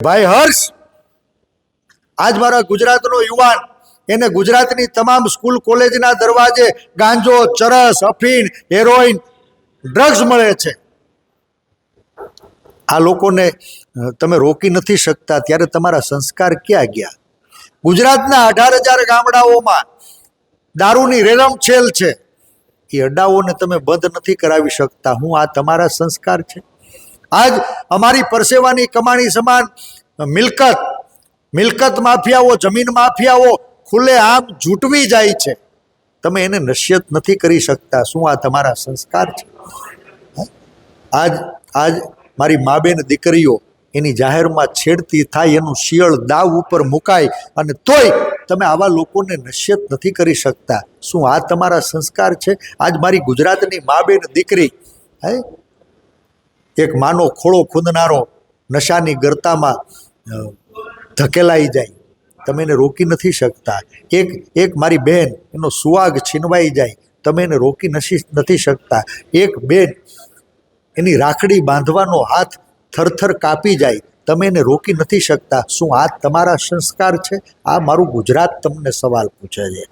ભાઈ હર્ષ, આજ મારા ગુજરાતનો યુવાન, એને ગુજરાતની તમામ સ્કૂલ કોલેજના દરવાજે ગાંજો, ચરસ, અફીણ, હેરોઈન, ડ્રગ્સ મળે છે. આ લોકોને તમે રોકી નથી શકતા, ત્યારે તમારા સંસ્કાર ક્યાં ગયા? ગુજરાતના અઢાર હજાર ગામડાઓમાં દારૂની રેલમછેલ છે. એ અડ્ડાઓને તમે બંધ નથી કરાવી શકતા. હું આ તમારા સંસ્કાર છે? આજ અમારી પરસેવાની કમાણી સમાન મિલકત મિલકત માફિયાઓ, જમીન માફિયાઓ ખુલ્લે આમ જૂટવી જાય છે. તમે એને નશ્યત નથી કરી શકતા. શું આ તમારા સંસ્કાર છે? આજ આજ મારી મા બેન દીકરીઓ એની જાહેરમાં છેડતી થાય, એનું શિયળ દાવ ઉપર મુકાય અને તોય તમે આવા લોકોને નશ્યત નથી કરી શકતા. શું આ તમારા સંસ્કાર છે? આજ મારી ગુજરાતની મા બેન દીકરી, હે? એક માનો ખોળો ખૂંદનારો નશાની ગરતામાં ધકેલાઈ જાય. તમે એને રોકી નથી શકતા. એક એક મારી બહેન એનો સુવાગ છીનવાઈ જાય. તમે એને રોકી નથી નથી શકતા. એક બેન, એની રાખડી બાંધવાનો હાથ થરથર કાપી જાય. તમે એને રોકી નથી શકતા. શું આ તમારા સંસ્કાર છે? આ મારું ગુજરાત તમને સવાલ પૂછે છે.